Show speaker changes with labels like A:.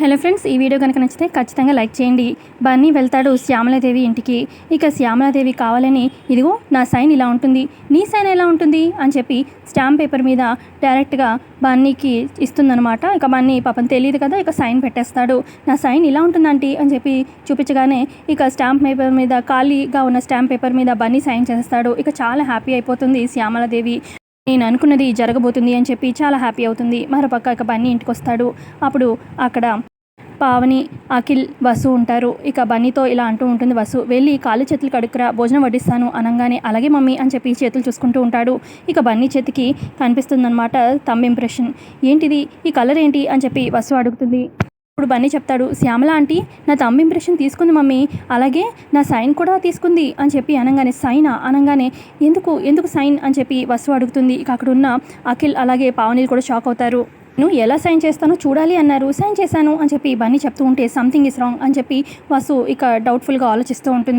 A: Hello friends ఈ video కనుక నచ్చితే ఖచ్చితంగా లైక్ చేయండి. బన్నీ వెళ్తాడు శ్యామలాదేవి ఇంటికి. ఇక శ్యామలాదేవి కావాలని ఇదిగో నా సైన్ ఇలా ఉంటుంది. నీ సైన్ ఎలా ఉంటుంది? అని చెప్పి స్టాంప్ పేపర్ మీద డైరెక్ట్గా బన్నీకి ఇస్తుందనమాట ఇక బన్నీ పాపం తెలియదు కదా ఇక సైన్ పెట్టేస్తాడు. నా సైన్ ఇలా ఉంటుందంటీ అని చెప్పి చూపించగానే ఇక స్టాంప్ పేపర్ మీద ఖాళీగా ఉన్న స్టాంప్ పేపర్ మీద బన్నీ సైన్ చేస్తాడు. ఇక చాలా హ్యాపీ అయిపోతుంది శ్యామలాదేవి. నేను అనుకున్నది జరగబోతుంది అని చెప్పి చాలా హ్యాపీ అవుతుంది. మరోపక్క ఇక బన్నీ ఇంటికి వస్తాడు అప్పుడు అక్కడ పావని అఖిల్ వసు ఉంటారు. ఇక బన్నీతో ఇలా అంటూ ఉంటుంది వసు వెళ్ళి కాళ్ళు చేతులు కడుక్కురా భోజనం వడ్డిస్తాను అనగానే అలాగే మమ్మీ అని చెప్పి చేతులు చూసుకుంటూ ఉంటాడు. ఇక బన్నీ చేతికి కనిపిస్తుందన్నమాట తమ్ ఇంప్రెషన్. ఏంటిది? ఈ కలర్ ఏంటి? అని చెప్పి వసు అడుగుతుంది. ఇప్పుడు బన్నీ చెప్తాడు శ్యామల ఆంటీ నా తమ్ ఇంప్రెషన్ తీసుకుంది మమ్మీ అలాగే నా సైన్ కూడా తీసుకుంది అని చెప్పి అనగానే సైనా? అనగానే ఎందుకు? ఎందుకు సైన్? అని చెప్పి వసు అడుగుతుంది. ఇక అక్కడ ఉన్న అఖిల్ అలాగే పావనీలు కూడా షాక్ అవుతారు. నువ్వు ఎలా సైన్ చేస్తానో చూడాలి అన్నారు. సైన్ చేశాను అని చెప్పి ఇవన్నీ చెప్తూ ఉంటే సంథింగ్ ఇస్ రాంగ్ అని చెప్పి వాసు ఇక డౌట్ఫుల్గా ఆలోచిస్తూ ఉంటుంది.